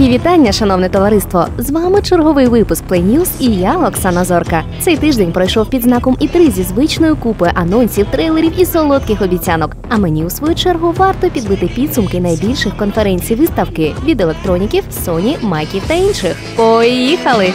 Палки вітання, шановне товариство! З вами черговий випуск Play News і я, Оксана Зорка. Цей тиждень пройшов під знаком і три зі звичною купою анонсів, трейлерів і солодких обіцянок. А мені у свою чергу варто підбити підсумки найбільших конференцій виставки від електроніків, Sony, Майків та інших. Поїхали!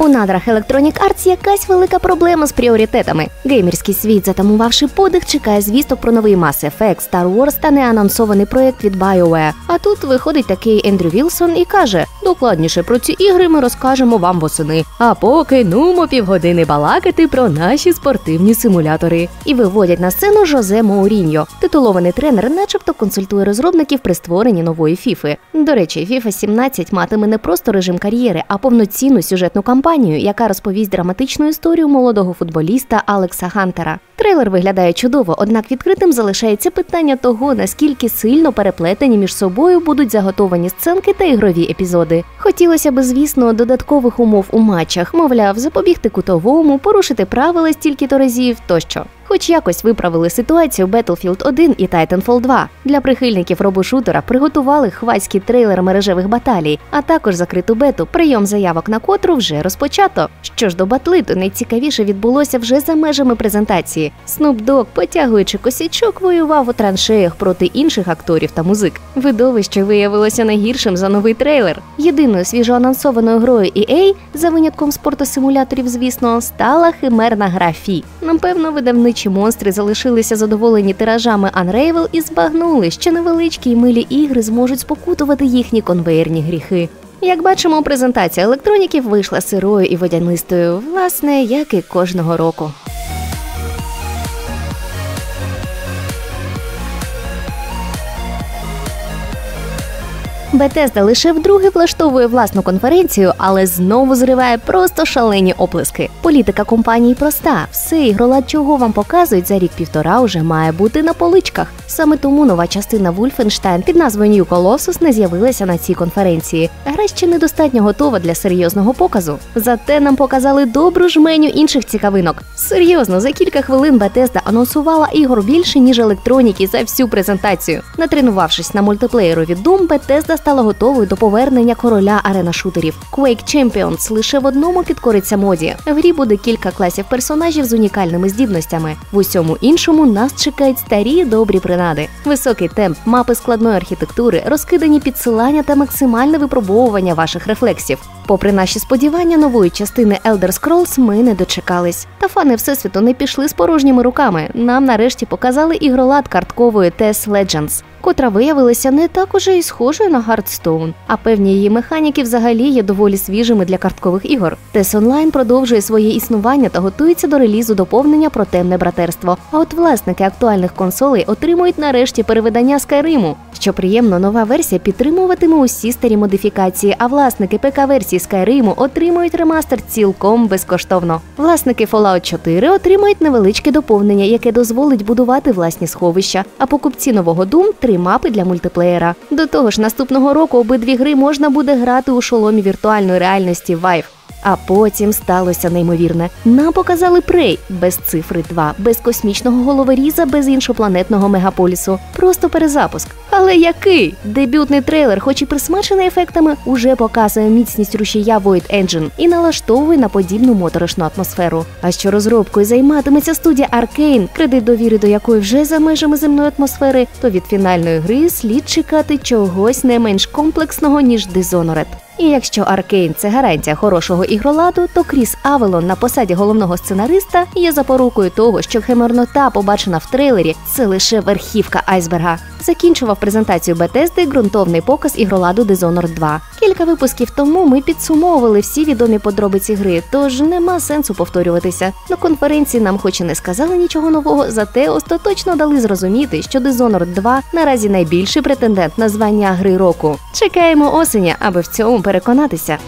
У надрах Electronic Arts якась велика проблема з пріоритетами. Геймерський світ, затамувавши подих, чекає звісток про новий Mass Effect, Star Wars та неанонсований проект від BioWare. А тут виходить такий Ендрю Вілсон і каже: докладніше про ці ігри ми розкажемо вам восени. А поки нумо півгодини балакати про наші спортивні симулятори. І виводять на сцену Жозе Моуріньо. Титулований тренер, начебто, консультує розробників при створенні нової фіфи. До речі, FIFA 17 матиме не просто режим кар'єри, а повноцінну сюжетну кампанію, яка розповість драматичну історію молодого футболіста Алекса Хантера. Трейлер виглядає чудово, однак відкритим залишається питання того, наскільки сильно переплетені між собою будуть заготовані сценки та ігрові епізоди. Хотілося б, звісно, додаткових умов у матчах, мовляв, запобігти кутовому, порушити правила стільки-то разів тощо. Хоч якось виправили ситуацію Battlefield 1 і Titanfall 2. Для прихильників робошутера приготували хвацький трейлер мережевих баталій, а також закриту бету, прийом заявок на котру вже розпочато. Що ж до батли, то найцікавіше відбулося вже за межами презентації. Snoop Dogg, потягуючи косячок, воював у траншеях проти інших акторів та музик. Видовище виявилося найгіршим за новий трейлер. Єдиною свіжоанонсованою грою EA, за винятком спортосимуляторів, звісно, стала химерна гра Фі. Напевно, видавничі монстри залишилися задоволені тиражами Unravel і збагнули, що невеличкі й милі ігри зможуть спокутувати їхні конвеєрні гріхи. Як бачимо, презентація електроніків вийшла сирою і водянистою, власне, як і кожного року. Bethesda лише вдруге влаштовує власну конференцію, але знову зриває просто шалені оплески. Політика компанії проста: все ігролад, чого вам показують за рік-півтора, уже має бути на поличках. Саме тому нова частина Wolfenstein під назвою New Colossus не з'явилася на цій конференції. Гра ще недостатньо готова для серйозного показу. Зате нам показали добру жменю інших цікавинок. Серйозно, за кілька хвилин Bethesda анонсувала ігор більше ніж електроніки за всю презентацію. Натренувавшись на мультиплеєру від Doom, Bethesda стала готовою до повернення короля арена шутерів. Quake Champions лише в одному підкориться моді. В грі буде кілька класів персонажів з унікальними здібностями. В усьому іншому нас чекають старі добрі принади. Високий темп, мапи складної архітектури, розкидані підсилання та максимальне випробовування ваших рефлексів. Попри наші сподівання, нової частини Elder Scrolls ми не дочекались. Та фани всесвіту не пішли з порожніми руками. Нам нарешті показали ігролад карткової TES Legends котра виявилася не так уже і схожою на Hearthstone, а певні її механіки взагалі є доволі свіжими для карткових ігор. TES Online продовжує своє існування та готується до релізу доповнення про темне братерство. А от власники актуальних консолей отримують нарешті перевидання Skyrim. Що приємно, нова версія підтримуватиме усі старі модифікації, а власники ПК-версії Skyrim отримують ремастер цілком безкоштовно. Власники Fallout 4 отримають невеличке доповнення, яке дозволить будувати власні сховища. А покупці нового Doom – три мапи для мультиплеєра. До того ж, наступного року обидві гри можна буде грати у шоломі віртуальної реальності Vive. А потім сталося неймовірне. Нам показали Прей без цифри 2, без космічного головоріза, без іншопланетного мегаполісу. Просто перезапуск. Але який? Дебютний трейлер, хоч і присмачений ефектами, уже показує міцність рушія Void Engine і налаштовує на подібну моторошну атмосферу. А що розробкою займатиметься студія Arkane, кредит довіри до якої вже за межами земної атмосфери, то від фінальної гри слід чекати чогось не менш комплексного ніж Dishonored. І якщо Аркейн це гарантія хорошого ігроладу, то Кріс Авелон на посаді головного сценариста є запорукою того, що химернота, побачена в трейлері, це лише верхівка айсберга. закінчував презентацію Bethesda ґрунтовний показ ігроладу Dishonored 2. Кілька випусків тому ми підсумовували всі відомі подробиці гри, тож нема сенсу повторюватися. На конференції нам хоч і не сказали нічого нового, зате остаточно дали зрозуміти, що Dishonored 2 наразі найбільший претендент на звання гри року. Чекаємо осені, аби в цьому переконатися.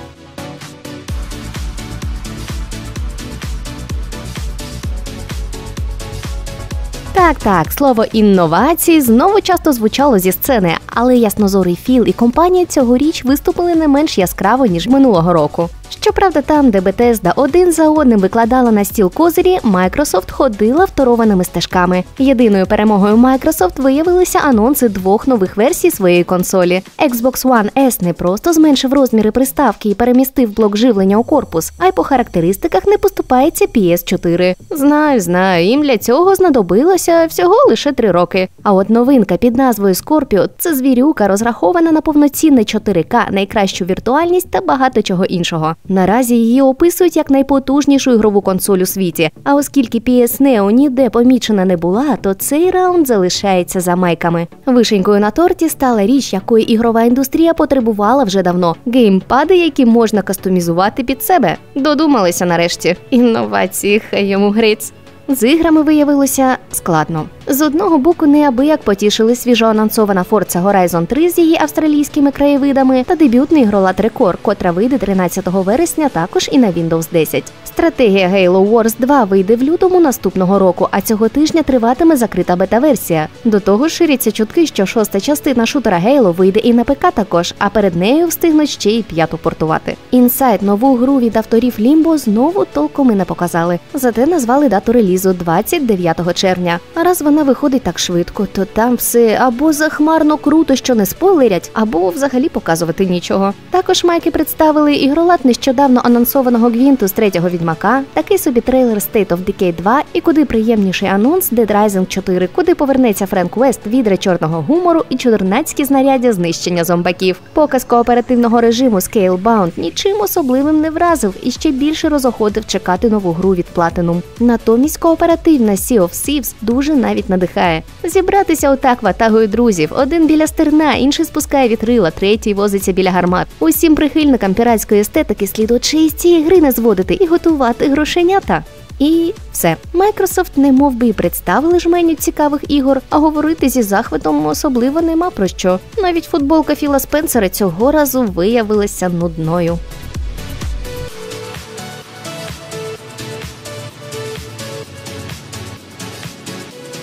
Так, так, слово інновації знову часто звучало зі сцени, але яснозорий Філ і компанія цьогоріч виступили не менш яскраво ніж минулого року. Щоправда, там, де Bethesda один за одним викладала на стіл козирі, Microsoft ходила второваними стежками. Єдиною перемогою Microsoft виявилися анонси двох нових версій своєї консолі. Xbox One S не просто зменшив розміри приставки і перемістив блок живлення у корпус, а й по характеристиках не поступається PS4. Знаю, знаю, їм для цього знадобилося всього лише три роки. А от новинка під назвою Scorpio – це звірюка, розрахована на повноцінне 4К, найкращу віртуальність та багато чого іншого. Наразі її описують як найпотужнішу ігрову консоль у світі. А оскільки PS Neo ніде помічена не була, то цей раунд залишається за майками. Вишенькою на торті стала річ, якої ігрова індустрія потребувала вже давно: геймпади, які можна кастомізувати під себе. Додумалися нарешті. Інновації, хай йому грець. З іграми виявилося складно. З одного боку, неабияк потішили свіжо анонсована Forza Horizon 3 з її австралійськими краєвидами та дебютний ігролад Record, котра вийде 13 вересня також і на Windows 10. Стратегія Halo Wars 2 вийде в лютому наступного року, а цього тижня триватиме закрита бета-версія. До того ширяться чутки, що шоста частина шутера Halo вийде і на ПК також, а перед нею встигнуть ще й п'яту портувати. Інсайт нову гру від авторів Limbo знову толком і не показали. Зате назвали дату релізу 29 червня. А раз вона виходить так швидко, то там все або захмарно круто, що не спойлерять, або взагалі показувати нічого. Також майки представили ігролад нещодавно анонсованого гвінту з третього відьмака, такий собі трейлер State of Decay 2 і куди приємніший анонс Dead Rising 4, куди повернеться Френк Вест, відре чорного гумору і чудернацькі знаряддя знищення зомбаків. Показ кооперативного режиму Scalebound нічим особливим не вразив і ще більше розохотив чекати нову гру від Platinum. Натомість кооперативна Sea of Thieves дуже навіть надихає. Зібратися отак ватагою друзів, один біля стерна, інший спускає вітрила, третій возиться біля гармат. Усім прихильникам піратської естетики слід очей з цієї гри не зводити і готувати грошенята. І все. Майкрософт не мов би і представили жменю цікавих ігор, а говорити зі захватом особливо нема про що. Навіть футболка Філа Спенсера цього разу виявилася нудною.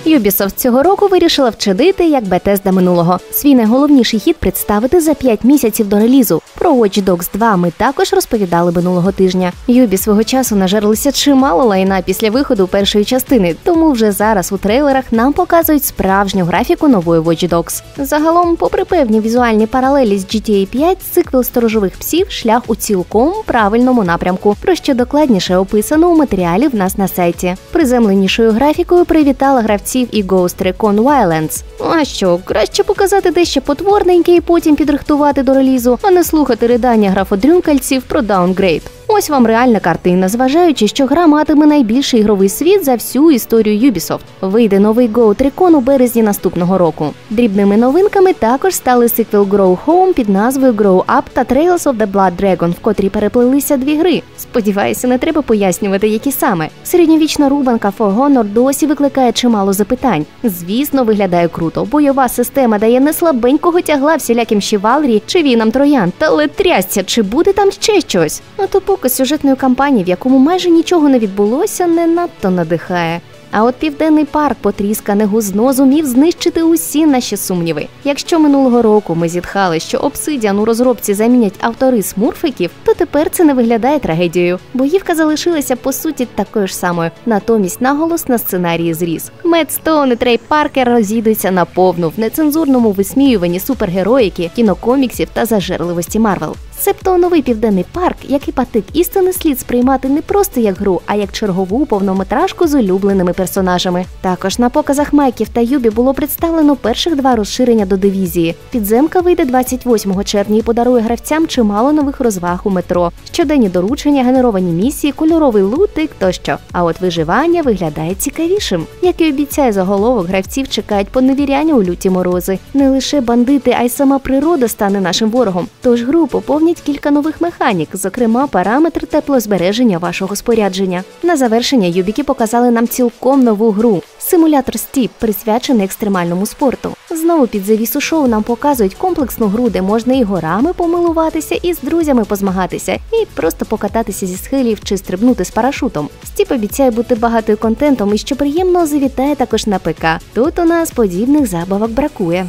Ubisoft цього року вирішила вчинити як Bethesda минулого. Свій найголовніший хід представити за 5 місяців до релізу. Про Watch Dogs 2 ми також розповідали минулого тижня. Юбі свого часу нажерлися чимало лайна після виходу першої частини, тому вже зараз у трейлерах нам показують справжню графіку нової Watch Dogs. Загалом, попри певні візуальні паралелі з GTA 5, цикл сторожових псів шлях у цілком правильному напрямку, про що докладніше описано у матеріалі в нас на сайті. Приземленішою графікою привітала гравців і Ghost Recon Wildlands. А що, краще показати дещо потворненьке і потім підрихтувати до релізу, а не слухати ридання графодрюнкальців про даунгрейд. Ось вам реальна картина, зважаючи, що гра матиме найбільший ігровий світ за всю історію Ubisoft. Вийде новий Ghost Recon у березні наступного року. Дрібними новинками також стали сиквел Grow Home під назвою Grow Up та Trails of the Blood Dragon, в котрій переплилися дві гри. Сподіваюся, не треба пояснювати, які саме. Середньовічна рубанка For Honor досі викликає чимало запитань. Звісно, виглядає круто. Бойова система дає не слабенького тягла всіляким Шівалрі чи вінам троян. Та летрясця, чи буде там ще щось? А то показ сюжетної кампанії, в якому майже нічого не відбулося, не надто надихає. А от південний парк потріскане гузно зумів знищити усі наші сумніви. Якщо минулого року ми зітхали, що обсидіан у розробці замінять автори смурфиків, то тепер це не виглядає трагедією. Боївка залишилася по суті такою ж самою. Натомість наголос на сценарії зріс. Мед Стоун і Трей Паркер розійдуться наповну в нецензурному висміюванні супергероїки, кінокоміксів та зажерливості Марвел. Себто новий південний парк, як і патик істини, слід сприймати не просто як гру, а як чергову повнометражку з улюбленими персонажами. Також на показах Майків та Юбі було представлено перших два розширення до дивізії. Підземка вийде 28 червня і подарує гравцям чимало нових розваг у метро, щоденні доручення, генеровані місії, кольоровий лутик тощо. А от виживання виглядає цікавішим. Як і обіцяє заголовок, гравців чекають поневіряння у люті морози. Не лише бандити, а й сама природа стане нашим ворогом. Тож групу гру поповнять кілька нових механік, зокрема параметр теплозбереження вашого спорядження. На завершення юбіки показали нам цілком нову гру. Симулятор Стіп присвячений екстремальному спорту. Знову під завісу шоу нам показують комплексну гру, де можна і горами помилуватися, і з друзями позмагатися, і просто покататися зі схилів чи стрибнути з парашутом. Стіп обіцяє бути багатою контентом і що приємно завітає також на ПК. Тут у нас подібних забавок бракує.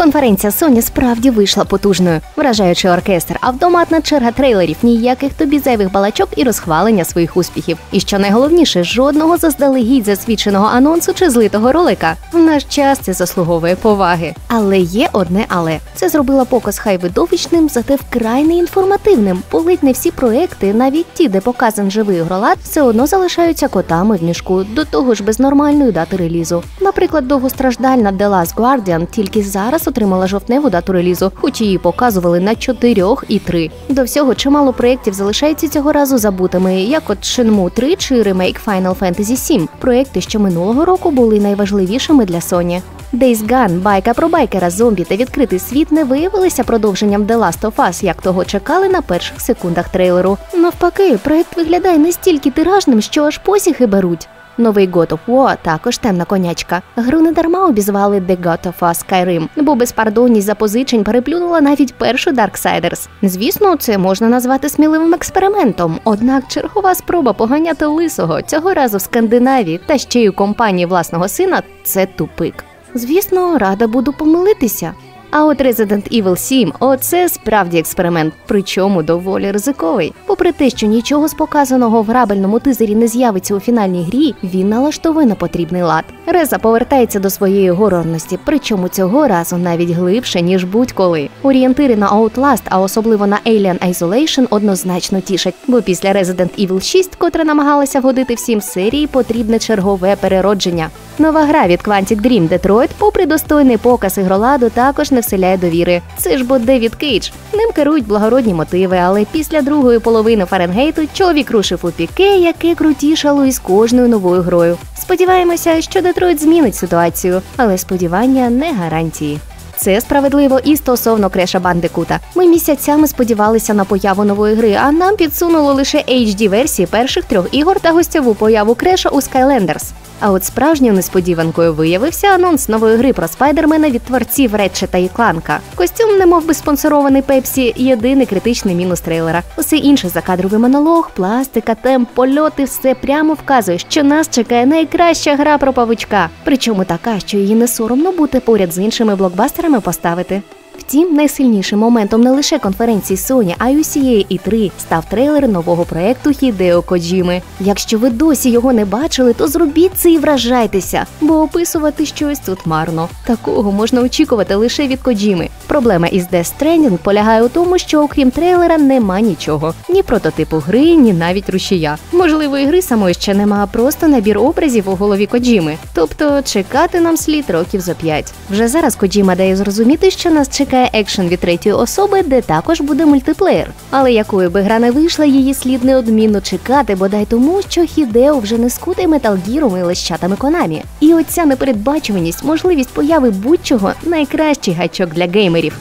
Конференція Sony справді вийшла потужною, вражаючи оркестр, автоматна черга трейлерів, ніяких тобі зайвих балачок і розхвалення своїх успіхів. І що найголовніше, жодного заздалегідь засвідченого анонсу чи злитого ролика. В наш час це заслуговує поваги. Але є одне але це зробило показ хай видовищним, зате вкрай неінформативним. Болить не всі проекти, навіть ті, де показан живий ігролад, все одно залишаються котами в мішку, до того ж без нормальної дати релізу. Наприклад, довгостраждальна The Last Guardian тільки зараз отримала жовтневу дату релізу, хоч її показували на 4 і 3. До всього чимало проєктів залишаються цього разу забутими, як от Shenmue 3 чи ремейк Final Fantasy 7, проєкти, що минулого року були найважливішими для Sony. Days Gone, байка про байкера, зомбі та відкритий світ не виявилися продовженням The Last of Us, як того чекали на перших секундах трейлеру. Навпаки, проект виглядає настільки тиражним, що аж посіхи беруть. Новий God of War також темна конячка. Гру не дарма обізвали The God of War Skyrim, бо безпардонність запозичень переплюнула навіть першу Darksiders. Звісно, це можна назвати сміливим експериментом. Однак чергова спроба поганяти лисого цього разу в Скандинавії та ще й у компанії власного сина це тупик. Звісно, рада буду помилитися. А от Resident Evil 7 – оце справді експеримент, причому доволі ризиковий. Попри те, що нічого з показаного в грабельному тизері не з'явиться у фінальній грі, він налаштовує на потрібний лад. Реза повертається до своєї горорності, причому цього разу навіть глибше ніж будь-коли. Орієнтири на Outlast, а особливо на Alien Isolation, однозначно тішать, бо після Resident Evil 6, котра намагалася вгодити всім серії, потрібне чергове переродження. Нова гра від Quantic Dream Detroit, попри достойний показ ігроладу, також не вселяє довіри. Це ж бо Девід Кейдж. Ним керують благородні мотиви, але після другої половини Фаренгейту чоловік рушив у піке, яке крутішало із кожною новою грою. Сподіваємося, що Детройт змінить ситуацію, але сподівання не гарантії. Це справедливо і стосовно Креша Бандикута. Ми місяцями сподівалися на появу нової гри, а нам підсунуло лише HD версії перших трьох ігор та гостьову появу Креша у Skylanders. А от справжньою несподіванкою виявився анонс нової гри про спайдермена від творців Ретчета і Кланка. Костюм, немов би спонсорований Пепсі, єдиний критичний мінус трейлера. Усе інше закадровий монолог, пластика, темп, польоти все прямо вказує, що нас чекає найкраща гра про павучка. Причому така, що її не соромно бути поряд з іншими блокбастерами поставити. Втім, найсильнішим моментом не лише конференції Sony, а й усієї І3 став трейлер нового проекту Хідео Коджіми. Якщо ви досі його не бачили, то зробіть це і вражайтеся, бо описувати щось тут марно. Такого можна очікувати лише від Коджіми. Проблема із Death Stranding полягає у тому, що окрім трейлера нема нічого: ні прототипу гри, ні навіть рушія. Можливо, і гри самої ще нема, а просто набір образів у голові Коджіми. Тобто чекати нам слід років за п'ять. Вже зараз Коджіма дає зрозуміти, що нас чекає екшен від третьої особи, де також буде мультиплеєр. Але якою би гра не вийшла, її слід неодмінно чекати, бодай тому, що Хідео вже не скутий металгіром і лещатами Конамі. І оця непередбачуваність, можливість появи будь-чого найкращий гачок для геймерів.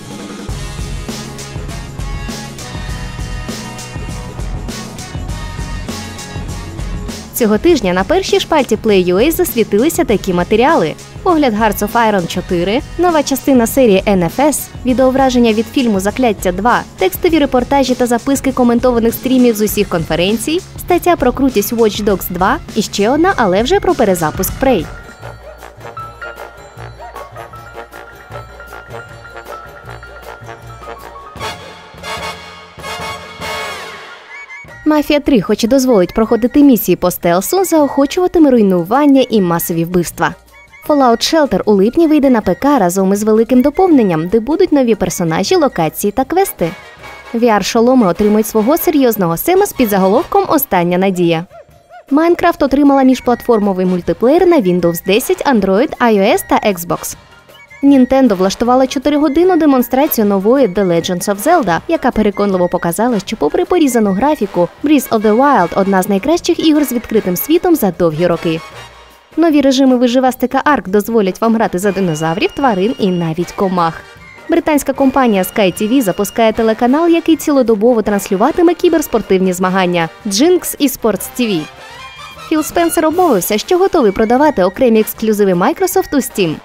Цього тижня на першій шпальті Play.ua засвітилися такі матеріали: огляд Hearts of Iron 4, нова частина серії NFS, відеовраження від фільму Закляття 2, текстові репортажі та записки коментованих стрімів з усіх конференцій, стаття про крутість Watch Dogs 2 і ще одна, але вже про перезапуск Prey. Мафія 3, хоч і дозволить проходити місії по стелсу, заохочуватиме руйнування і масові вбивства. Fallout Shelter у липні вийде на ПК разом із великим доповненням, де будуть нові персонажі, локації та квести. VR-шоломи отримують свого серйозного сема з підзаголовком Остання надія. Майнкрафт отримала міжплатформовий мультиплеєр на Windows 10, Android, iOS та Xbox. Nintendo влаштувала 4-годинну демонстрацію нової The Legends of Zelda, яка переконливо показала, що, попри порізану графіку, Breath of the Wild – одна з найкращих ігор з відкритим світом за довгі роки. Нові режими виживастика Арк дозволять вам грати за динозаврів, тварин і навіть комах. Британська компанія Sky TV запускає телеканал, який цілодобово транслюватиме кіберспортивні змагання Jinx eSports TV. Філ Спенсер обмовився, що готовий продавати окремі ексклюзиви Microsoft у Steam.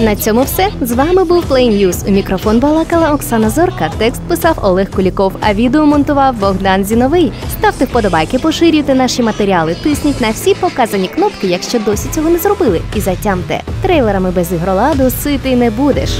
На цьому все. З вами був Play News. У мікрофон балакала Оксана Зорка. Текст писав Олег Куліков, а відео монтував Богдан Зіновий. Ставте вподобайки, поширюйте наші матеріали, тисніть на всі показані кнопки, якщо досі цього не зробили. І затямте. Трейлерами без ігроладу ситий не будеш.